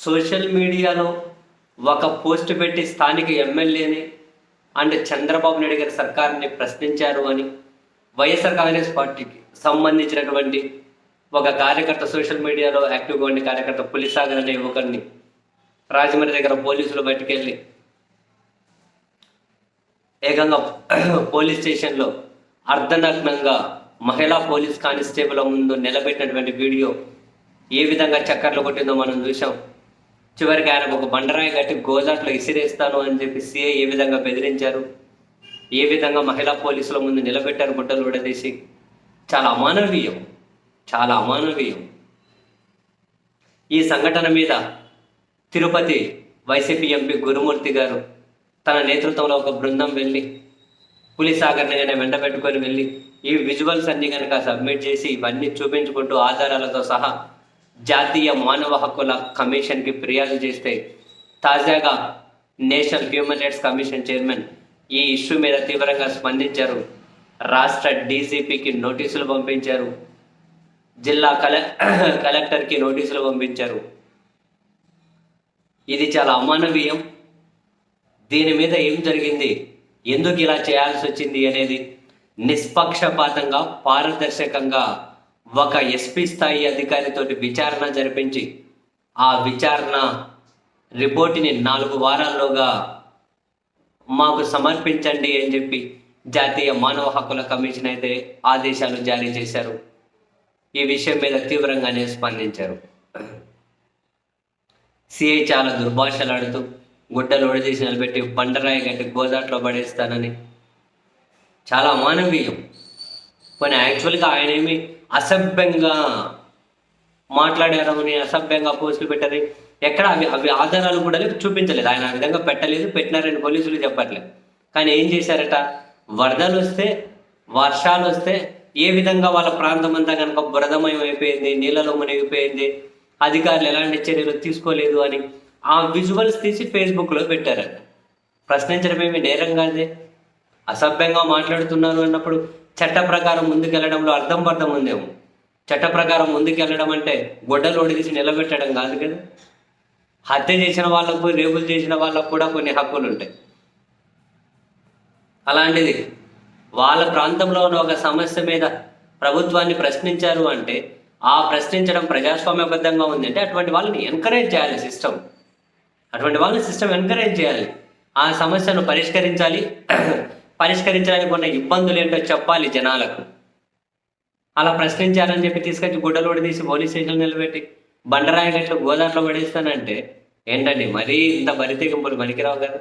Social మీడియాలో ఒక post పెట్టి స్థానిక ఎమ్మెల్యేని అండ్ చంద్రబాబు నాయుడు గారి సర్కార్ని ప్రశ్నించారు అని వైఎస్ఆర్ కాంగ్రెస్ పార్టీకి సంబంధించినటువంటి ఒక కార్యకర్త సోషల్ మీడియాలో యాక్టివ్గా ఉండే కార్యకర్త పులిసాగర్ అనే యువకుడిని రాజమండ్రి దగ్గర పోలీసులు బయటకెళ్ళి ఏకంగా పోలీస్ స్టేషన్లో అర్ధనగ్నంగా మహిళా పోలీస్ కానిస్టేబుల్ ముందు నిలబెట్టినటువంటి వీడియో ఏ విధంగా చక్కర్లు కొట్టిందో మనం చూసాం చివరికి ఆయన ఒక బండరాయి కట్టి గోజాట్లో ఇసిరేస్తాను అని చెప్పి సీఏ ఏ విధంగా బెదిరించారు? ఏ విధంగా మహిళా పోలీసుల ముందు నిలబెట్టారు గుడ్డలు విడదీసి చాలా అమానవీయం. చాలా అమానవీయం. ఈ సంఘటన మీద తిరుపతి వైసీపీ ఎంపీ గురుమూర్తి గారు తన నేతృత్వంలో ఒక బృందం వెళ్ళి పులిసాగర్ని కానీ వెంటబెట్టుకొని వెళ్ళి ఈ విజువల్స్ అన్ని కనుక సబ్మిట్ చేసి ఇవన్నీ చూపించుకుంటూ ఆధారాలతో సహా జాతీయ మానవ హక్కుల కమిషన్కి ఫిర్యాదు చేస్తే తాజాగా National Human Rights Commission chairman ఈ ఇష్యూ మీద తీవ్రంగా స్పందించారు. రాష్ట్ర డీజీపీకి నోటీసులు పంపించారు. జిల్లా కల కలెక్టర్కి నోటీసులు పంపించారు. ఇది చాలా అమానవీయం. దీని మీద ఏం జరిగింది? ఎందుకు ఇలా చేయాల్సి వచ్చింది అనేది నిష్పక్షపాతంగా పారదర్శకంగా ఒక ఎస్పీ స్థాయి అధికారితోటి విచారణ జరిపించి ఆ విచారణ రిపోర్టుని నాలుగు వారాల్లోగా మాకు సమర్పించండి అని చెప్పి జాతీయ మానవ హక్కుల కమిషన్ అయితే ఆదేశాలు జారీ చేశారు. ఈ విషయం మీద తీవ్రంగానే స్పందించారు. సిఐ చాలా దుర్భాషలాడుతూ గుడ్డలు ఒడిదీసి నిలబెట్టి బండరాయి గట్టి గోదాట్లో పడేస్తానని. చాలా మానవీయం. కొన్ని యాక్చువల్గా ఆయన ఏమి అసభ్యంగా మాట్లాడారని అసభ్యంగా పోస్టులు పెట్టారు. ఎక్కడ అవి అవి ఆధారాలు కూడా చూపించలేదు. ఆయన ఆ విధంగా పెట్టలేదు పెట్టినారని పోలీసులు చెప్పట్లేదు. కానీ ఏం చేశారట? వరదలు వస్తే వర్షాలు వస్తే ఏ విధంగా వాళ్ళ ప్రాంతం అంతా కనుక బురదమయం అయిపోయింది నీళ్ళలో మునిగిపోయింది అధికారులు ఎలాంటి చర్యలు తీసుకోలేదు అని ఆ విజువల్స్ తీసి ఫేస్బుక్లో పెట్టారట. ప్రశ్నించడం ఏమి నేరం కాదే అసభ్యంగా మాట్లాడుతున్నారు అన్నప్పుడు చట్ట ప్రకారం ముందుకెళ్ళడంలో అర్థం పర్థం ఉందేమో. చట్ట ప్రకారం ముందుకెళ్ళడం అంటే గొడ్డలు ఒడిగిసి నిలబెట్టడం కాదు కదా. హత్య చేసిన వాళ్ళకు రేపులు చేసిన వాళ్ళకు కూడా కొన్ని హక్కులు ఉంటాయి. అలాంటిది వాళ్ళ ప్రాంతంలో ఉన్న ఒక సమస్య మీద ప్రభుత్వాన్ని ప్రశ్నించారు అంటే ఆ ప్రశ్నించడం ప్రజాస్వామ్యబద్ధంగా ఉంది అంటే అటువంటి వాళ్ళని ఎంకరేజ్ చేయాలి సిస్టమ్ అటువంటి వాళ్ళని సిస్టమ్ ఎంకరేజ్ చేయాలి. ఆ సమస్యను పరిష్కరించాలి. పరిష్కరించడానికి ఉన్న ఇబ్బందులు ఏంటో చెప్పాలి జనాలకు. అలా ప్రశ్నించారని చెప్పి తీసుకొచ్చి గుడ్డలోడి తీసి పోలీస్ స్టేషన్ నిలబెట్టి బండరాయి గట్లు గోదాట్లో పడేస్తానంటే ఏంటండి మరీ ఇంత బరితెగింపులు పనికిరావు కదా?